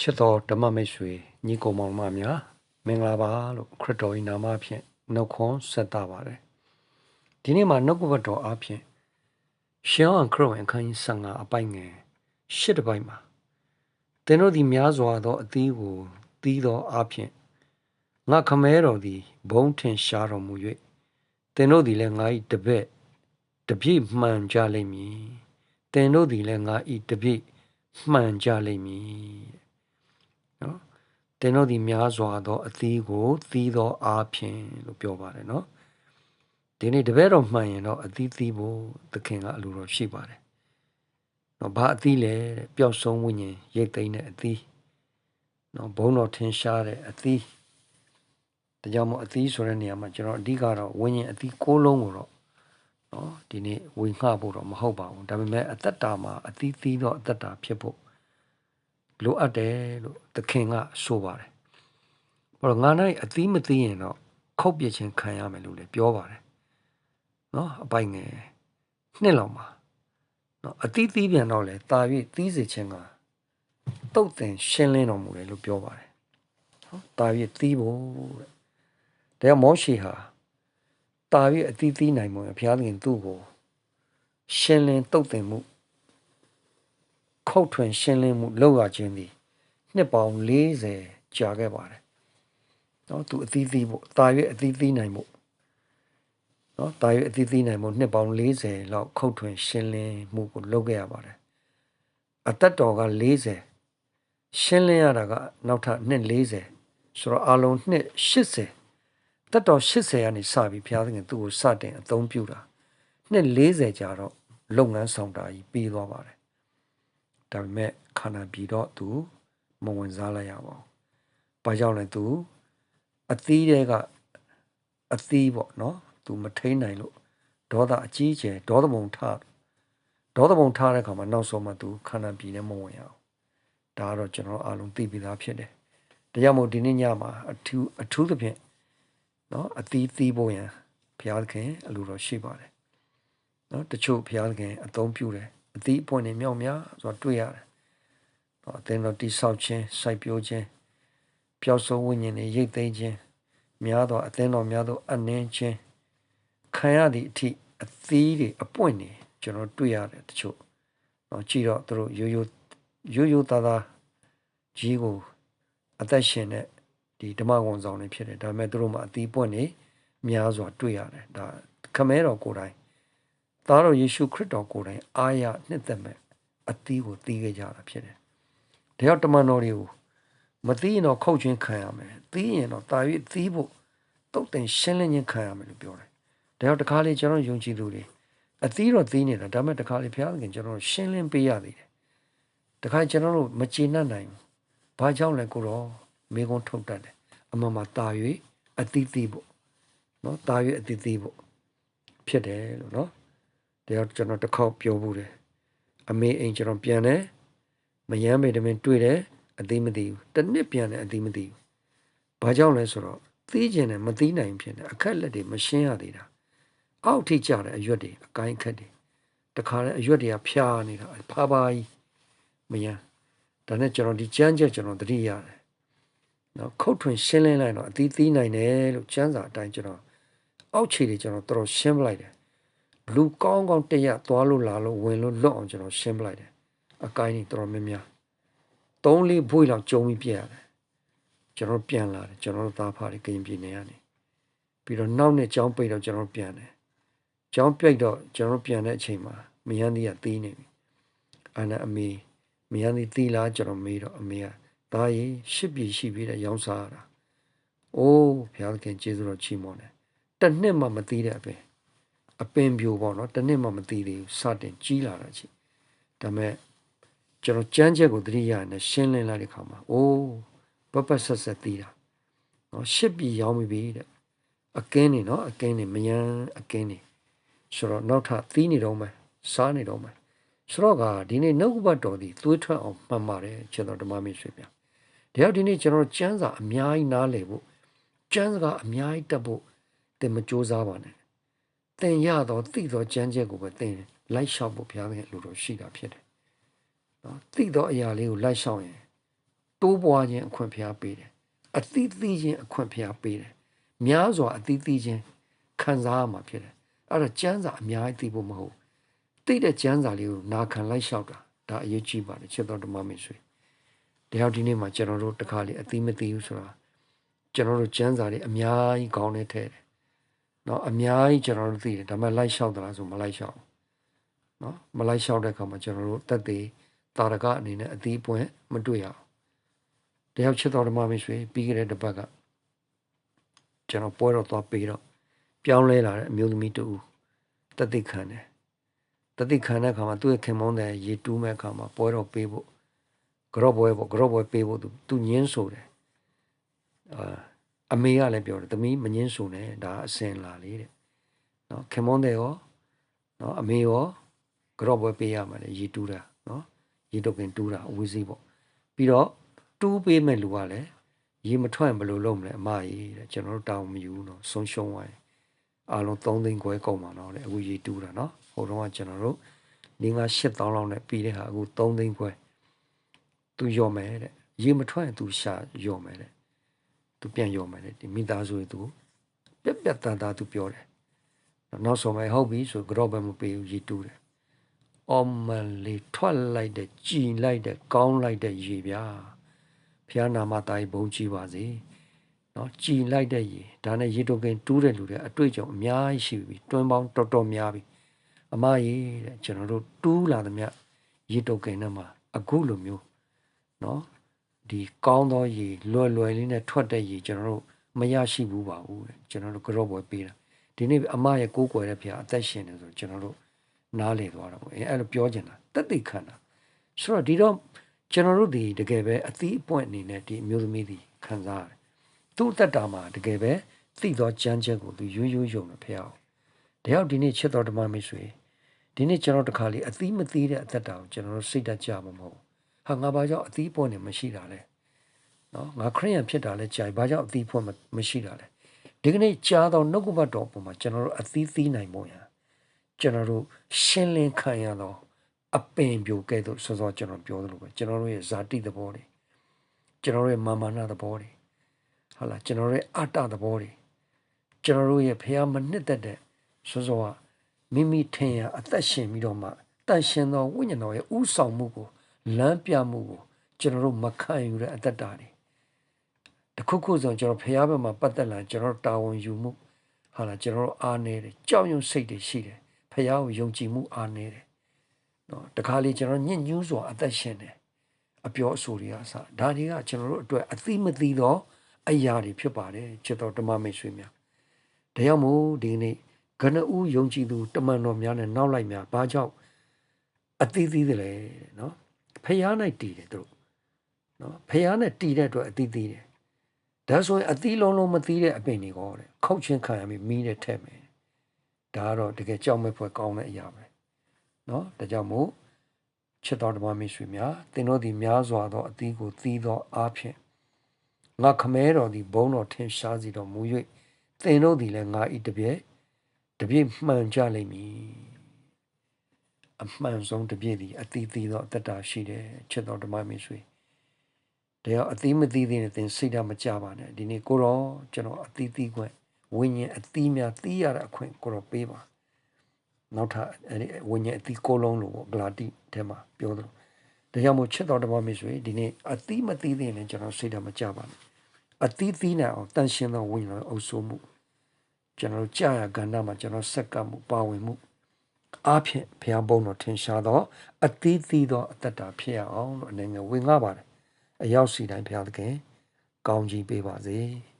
ချစ်တော်ဓမ္မမိတ်ဆွေညီကိုမောင်မများမင်္ဂလာပါလို့ခရစ်တော်၏နာမဖြင့်နှုတ်ခွန်းဆက်တာပါတယ်ဒီနေ့မှာနှုတ်ကပတ်တော်အားဖြင့်ရှောင်းခရစ်ဝင်အခန်းကြီး15အပိုင်ငယ်၈တပိုင်မှာသင်တို့သည်များစွာသောအသီးကိုသီးသောအားဖြင့်ငါခမဲတော်သည်ဘုံထင်ရှားတော်မူ၍သင်တို့သည်လည်းငါ၏တပည့်တပြည့်မှန်ကြလိမ့်မည်သင်တို့သည်လည်းငါ၏တပြည့်မှန်ကြလိမ့်မည်နော် သင်တို့သည်များစွာသောအသီးကိုသီးသောအားဖြင့်လို့ပြောပါတယ်နော်ဒီနေ့တပည့်တော်မှန်ရင်တော့အသီးသီးဖို့သခင်ကအလိုတော်ရှိပါတယ်နော်ဘာအသီးလဲတဲ့ပျောက်ဆုံးဝိညာဉ်ရိတ်သိမ်းတဲ့အသီးနော်ဘုံတော်ထင်ရှားတဲ့အသီးဒါကြောင့်မို့အသီးဆိုတဲ့နေရာမှာကျွန်တော်အဓိကတော့ဝိညာဉ်အသီးကိုးလုံးကိုတော့နော်ဒီနေ့ဝေငှဖို့တော့မဟုတ်ပါဘူးဒါပေမဲ့အသက်တာမှာအသီးသီးတော့အသက်တာဖြစ်ဖို့ လိုအပ်တယ်လို့သခင်ကဆိုပါတယ်။ဘာလို့ငါနိုင်အသီးမသိရင်တော့ခုတ်ပြချင်းခံရမယ်လို့လည်းပြောပါတယ်။နော်အပိုင်ငယ်နှစ်လောက်မှာနော်အသီးသီးပြန်တော့လေတာ၍သီးစေခြင်းကတုတ်တင်ရှင်းလင်းတော်မူတယ်လို့ပြောပါတယ်။နော်တာ၍သီးဖို့တဲ့။ဒါမောရှိဟာတာ၍အသီးသီးနိုင်မှုဘုရားသခင်သူ့ကိုရှင်းလင်းတုတ်တင်မှု ခုတ်ထွင်ရှင်းလင်းမှုလောက်ရခြင်းသည်နှစ်ပေါင်း40ကြာခဲ့ပါတယ်။နော်သူအသီးသီးဖို့တာရွေးအသီးသီးနိုင်ဖို့နော်တာရွေးအသီးသီးနိုင်ဖို့နှစ်ပေါင်း40လောက်ခုတ်ထွင်ရှင်းလင်းမှုကိုလုပ်ခဲ့ရပါတယ်။အသက်တော်က40ရှင်းလင်းရတာကနောက်ထပ်နှစ်40ဆိုတော့အလုံးနှစ်80တက်တော်80ကနေစပြီးဘုရားသခင်သူ့ကိုစတင်အသုံးပြုတာနှစ်40ကြာတော့လုပ်ငန်းဆောင်တာကြီးပြီးသွားပါတယ် ဒါပေမဲ့ခန္ဓာပြည်တော့သူမဝင်စားလိုက်ရပါဘူး။ဘာကြောင့်လဲသူအသီးတွေကအသီးပေါ့နော်သူမထိန်နိုင်လို့ဒေါသအကြီးကျယ်ဒေါသပုံထဒေါသပုံထားတဲ့ခါမှာနောက်ဆုံးမှသူခန္ဓာပြည်နဲ့မဝင်ရအောင်။ဒါကတော့ကျွန်တော်အားလုံးသိပြီးသားဖြစ်တယ်။ဒါကြောင့်မို့ဒီနေ့ညမှာအထူးအထူးသဖြင့်နော်အသီးသီးဖို့ရန်ဘုရားသခင်အလိုတော်ရှိပါတယ်။နော်တချို့ဘုရားသခင်အသုံးပြုတယ် အသီးအပွင့်တွေမြောက်များဆိုတာတွေ့ရတယ်။တော့အသင်တော်တိဆောက်ခြင်းစိုက်ပျိုးခြင်းပျောက်ဆုံးဝိညာဉ်တွေရိတ်သိမ်းခြင်းများသောအသင်တော်များသောအနှင်းခြင်းခံရသည့်အထိအသီးတွေအပွင့်တွေကျွန်တော်တွေ့ရတယ်တချို့။တော့ကြည့်တော့သူတို့ရိုးရိုးရိုးရိုးသားသားကြီးကိုအသက်ရှင်တဲ့ဒီဓမ္မဝန်ဆောင်တွေဖြစ်တယ်ဒါပေမဲ့သူတို့မှာအသီးပွင့်တွေများစွာတွေ့ရတယ်ဒါခမဲတော်ကိုယ်တိုင် သားတော်ယေရှုခရစ်တော်ကိုယ်တိုင်အာရနှစ်သက်မဲ့အသီးကိုသီးခဲ့ကြတာဖြစ်တယ်။ဒါကြောင့်တမန်တော်တွေကိုမသီးရင်တော့ခုတ်ချင်းခံရမယ်။သီးရင်တော့တာ၍သီးဖို့တုတ်တင်ရှင်းလင်းခြင်းခံရမယ်လို့ပြောတယ်။ဒါကြောင့်တခါလေကျွန်တော်ယုံကြည်သူတွေအသီးတော့သီးနေတာဒါပေမဲ့တခါလေဘုရားသခင်ကျွန်တော်ရှင်းလင်းပေးရသေးတယ်။တခါကျွန်တော်တို့မကျေနပ်နိုင်ဘူး။ဘာကြောင့်လဲကိုတော့မိကုံးထုတ်တတ်တယ်။အမှန်မှာတာ၍အသီးသီးဖို့နော်တာ၍အသီးသီးဖို့ဖြစ်တယ်လို့နော်။ တရားကျွန်တော်တစ်ခေါက်ပြောဘူးတယ်အမေအိမ်ကျွန်တော်ပြန်တယ်မယမ်းမေတမင်တွေ့တယ်အသေးမသိဘူးတစ်နှစ်ပြန်တယ်အသေးမသိဘူးဘာကြောင့်လဲဆိုတော့သိကျင်တယ်မသိနိုင်ဖြစ်တယ်အခက်လက်တွေမရှင်းရသေးတာအောက်ထိကျတဲ့အရွက်တွေအကိုင်းခက်တွေတခါလဲအရွက်တွေကဖျားနေတာဖားပါကြီးမယမ်းဒါနဲ့ကျွန်တော်ဒီကြမ်းချက်ကျွန်တော်သတိရတယ်နော်ခုတ်ထွင်ရှင်းလင်းလိုက်တော့အသီးသီးနိုင်တယ်လို့ကျမ်းစာအတိုင်းကျွန်တော်အောက်ခြေတွေကျွန်တော်တော်တော်ရှင်းပလိုက်တယ် လူကောင်းကောင်းတရက်သွားလို့လာလို့ဝင်လို့လွတ်အောင်ကျွန်တော်ရှင်းပလိုက်တယ်အကိုင်းကြီးတော်တော်များများသုံးလေးဘွေလောက်ကြုံပြီးပြရတယ်ကျွန်တော်ပြန်လာတယ်ကျွန်တော်သားဖားတွေကရင်ပြည်နေရနေပြီးတော့နောက်နေ့ကျောင်းပိတ်တော့ကျွန်တော်ပြန်တယ်ကျောင်းပိတ်တော့ကျွန်တော်ပြန်တဲ့အချိန်မှာမယန်းသီးကတီးနေပြီအာနာအမေမယန်းသီးတီးလားကျွန်တော်မေးတော့အမေကသားကြီးရှစ်ပြည်ရှိပြီးတဲ့ရောင်းစားရတာအိုးဘုရားခင်ကျေးဇူးတော်ချီးမွမ်းတယ်တစ်နှစ်မှမတီးတဲ့အပင် အပင်ပြိုပေါ့နော်တနစ်မှမသိသေးဘူးစတင်ကြီးလာတာချိဒါမဲ့ကျွန်တော်ကြမ်းချက်ကိုသတိရနေရှင်းလင်းလိုက်တဲ့ခါမှာအိုးပပဆက်ဆက်သေးတာနော်ရှစ်ပြီရောင်းပြီတဲ့အကင်းနေနော်အကင်းနေမယမ်းအကင်းနေဆိုတော့နောက်ထပ်သီးနေတော့မယ်စားနေတော့မယ်ဆိုတော့ကဒီနေ့နှုတ်ဘတ်တော်ဒီသွေးထွက်အောင်မှန်ပါတယ်ကျွန်တော်ဓမ္မမင်းဆွေပြတယောက်ဒီနေ့ကျွန်တော်ကျမ်းစာအများကြီးနားလည်ဖို့ကျမ်းစာအများကြီးတက်ဖို့တင်မကြိုးစားပါနဲ့ သင်ရသောသိသောကြမ်းချက်ကိုပဲသင်လိုက်လျှောက်ဖို့ဘုရားသခင်လူတော်ရှိတာဖြစ်တယ်။နော်သိသောအရာလေးကိုလိုက်လျှောက်ရင်တိုးပွားခြင်းအခွင့်ဖျားပေးတယ်အသီးသီးခြင်းအခွင့်ဖျားပေးတယ်များစွာအသီးသီးခြင်းခံစားရမှာဖြစ်တယ်အဲ့တော့ကျမ်းစာအများကြီးသိဖို့မဟုတ်သိတဲ့ကျမ်းစာလေးကိုနာခံလိုက်လျှောက်တာဒါအရေးကြီးပါတယ်ချစ်တော်ဓမ္မမင်းဆွေတရားဒီနေ့မှာကျွန်တော်တို့တခါလေအသီးမသိဘူးဆိုတာကျွန်တော်တို့ကျမ်းစာတွေအများကြီးကောင်းနေထဲတယ် เนาะအများကြီးကျွန်တော်တို့သိတယ်ဒါပေမဲ့လိုက်လျှောက်သလားဆိုမလိုက်လျှောက်เนาะမလိုက်လျှောက်တဲ့အခါမှာကျွန်တော်တို့တက်သေးတာရကအနေနဲ့အသီးပွင့်မတွေ့ရအောင်တယောက်ချစ်တော်ဓမ္မမင်းဆွေပြီးခဲ့တဲ့တစ်ပတ်ကကျွန်တော်ပွဲတော့သွားပြီးတော့ပြောင်းလဲလာတဲ့အမျိုးသမီးတူတသိခံတယ်တသိခံတဲ့အခါမှာသူ့ရဲ့ခင်မုန်းတဲ့ရေတူးမဲ့အခါမှာပွဲတော့ပေးဖို့ကြော့ပွဲပေါ့ကြော့ပွဲပေးဖို့သူသူညင်းဆိုတယ်အာ အမေကလည်းပြောတယ်သမီးမညင်းဆိုနဲ့ဒါအစင်လာလေတဲ့နော်ခင်မုန်းတဲ့ရောနော်အမေရောကြော့ပွဲပေးရမှာလေရေတူးတာနော်ရေတုတ်ကင်တူးတာအဝေးစီးပေါ့ပြီးတော့တူးပေးမဲ့လူကလည်းရေမထွက်ဘယ်လိုလုပ်မလဲအမကြီးတဲ့ကျွန်တော်တို့တောင်းမယူဘူးနော်ဆုံးရှုံးသွားရင်အားလုံး3သိန်းခွဲကုန်ပါတော့တဲ့အခုရေတူးတာနော်ဟိုတော့ကကျွန်တော်တို့၄၅၈တောင်းလောက်နဲ့ပြီးတဲ့ဟာအခု3သိန်းခွဲသူယော်မယ်တဲ့ရေမထွက်ရင်သူရှာယော်မယ်တဲ့ သူပြန်ယော်မယ်တဲ့ဒီမိသားစုတွေသူပြက်ပြက်တန်တာသူပြောတယ်နောက်ဆုံးမှဟုတ်ပြီဆိုကြော့ပဲမပေးဘူးရေတူးတယ်အော်မလေးထွက်လိုက်တဲ့ကြည်လိုက်တဲ့ကောင်းလိုက်တဲ့ရေပြားဖျားနာမတိုင်းဘုံကြည့်ပါစေနော်ကြည်လိုက်တဲ့ရေဒါနဲ့ရေတိုကင်တူးတဲ့လူတွေအတွေ့အကြုံအများကြီးရှိပြီတွန်းပေါင်းတော်တော်များပြီအမကြီးတဲ့ကျွန်တော်တို့တူးလာသမျှရေတိုကင်နဲ့မှာအခုလိုမျိုးနော် ဒီကောင်းသောရေလွယ်လွယ်လေးနဲ့ထွက်တဲ့ရေကျွန်တော်တို့မရရှိဘူးပါဘူးတဲ့ကျွန်တော်တို့ကြော့ပွဲပေးတာဒီနေ့အမရဲ့ကိုးကွယ်တဲ့ဖျားအသက်ရှင်နေဆိုကျွန်တော်တို့နားလေသွားတာပေါ့အဲအဲ့လိုပြောချင်တာတက်သိခံတာဆိုတော့ဒီတော့ကျွန်တော်တို့ဒီတကယ်ပဲအသီးအပွင့်အနေနဲ့ဒီအမျိုးသမီးဒီခံစားရတယ်သူ့အသက်တာမှာတကယ်ပဲသိသောကြမ်းချက်ကိုသူရိုးရိုးယုံနေဖျားအောင်တယောက်ဒီနေ့ချစ်တော်ဓမ္မမိတ်ဆွေဒီနေ့ကျွန်တော်တခါလေးအသီးမသီးတဲ့အသက်တာကိုကျွန်တော်တို့စိတ်တကြမှာမဟုတ် ဟာငါဘာကြောင့်အသီးပွင့်နေမရှိတာလဲနော်ငါခရိယန်ဖြစ်တာလဲကြာဘာကြောင့်အသီးပွင့်မရှိတာလဲဒီကနေ့ကြားတော့နှုတ်ကပတ်တော်ပုံမှာကျွန်တော်တို့အသီးသီးနိုင်ဖို့ရကျွန်တော်တို့ရှင်းလင်းခံရတော့အပင်ပြိုကဲ့သို့စောစောကျွန်တော်ပြောသလိုပဲကျွန်တော်တို့ရဲ့ဇာတိသဘောတွေကျွန်တော်တို့ရဲ့မာမာနသဘောတွေဟုတ်လားကျွန်တော်တို့ရဲ့အတ္တသဘောတွေကျွန်တော်တို့ရဲ့ဖះမနှစ်သက်တဲ့စောစောကမိမိထင်ရအသက်ရှင်ပြီးတော့မှတန်ရှင်သောဝိညာဉ်တော်ရဲ့ဥဆောင်မှုကို လမ်းပြမှုကိုကျွန်တော်တို့မခံယူတဲ့အတ္တတွေတခုခုဆိုကျွန်တော်ဖះဘက်မှာပတ်သက်လာကျွန်တော်တာဝန်ယူမှုဟာလားကျွန်တော်တို့အားနေတယ်ကြောက်ရွံ့စိတ်တွေရှိတယ်ဖះကိုယုံကြည်မှုအားနေတယ်နော်တခါလေကျွန်တော်ညှဉ်းညူးစွာအသက်ရှင်တယ်အပြောအဆိုတွေအစဒါတွေကကျွန်တော်တို့အတွက်အသိမသိသောအရာတွေဖြစ်ပါတယ်ချစ်တော်ဓမ္မမိတ်ဆွေများဒါကြောင့်မို့ဒီနေ့ကနဦးယုံကြည်သူတမန်တော်များနဲ့နောက်လိုက်များဘာကြောင့်အသီးသီးတယ်လဲနော် ဖះ၌တည်တယ်သူတို့နော်ဖះနဲ့တည်တဲ့အတွက်အသီးသီးတယ်ဒါဆိုရင်အသီးလုံးလုံးမသီးတဲ့အပင်တွေကောတဲ့ခုတ်ချင်းခံရပြီးမီးနဲ့ထက်မယ်ဒါကတော့တကယ်ကြောက်မဲ့ဖွယ်ကောင်းတဲ့အရာပဲနော်ဒါကြောင့်မို့ချစ်တော်ဓမ္မမိတ်ဆွေများသင်တို့သည်များစွာသောအသီးကိုသီးသောအားဖြင့်ငါခမဲတော်သည်ဘုံတော်ထင်ရှားစီတော်မူ၍သင်တို့သည်လည်းငါဤတပြည့်တပြည့်မှန်ကြလိမ့်မည် အမှန်ဆုံးတပြည့်သည်အသီးသီးသောအတ္တရှိတယ်ချစ်တော်ဓမ္မမိတ်ဆွေတရားအသီးမသီးသေးနဲ့သင်စိတ်ဓာတ်မကြပါနဲ့ဒီနေ့ကိုတော့ကျွန်တော်အသီးသီးခွင့်ဝိညာဉ်အသီးများသီးရတဲ့အခွင့်ကိုတော့ပေးပါနောက်ထပ်အဲဒီဝိညာဉ်အသီးကိုလုံးလို့ပေါ့ဂလာတိထဲမှာပြောသလိုဒါကြောင့်မို့ချစ်တော်ဓမ္မမိတ်ဆွေဒီနေ့အသီးမသီးသေးနဲ့ကျွန်တော်စိတ်ဓာတ်မကြပါနဲ့အသီးသီးနဲ့အောင်တန်ရှင်းသောဝိညာဉ်အုပ်စိုးမှုကျွန်တော်ကြာရကဏ္ဍမှာကျွန်တော်ဆက်ကပ်မှုပါဝင်မှု အားဖြင့်ဘုရားဘုန်းတော်ထင်ရှားသောအသီးသီးသောအတ္တဖြစ်ရအောင်လို့အနေနဲ့ဝင်ငါပါတယ်အရောက်စီတိုင်းဘုရားသခင်ကောင်းကြီးပေးပါစေ။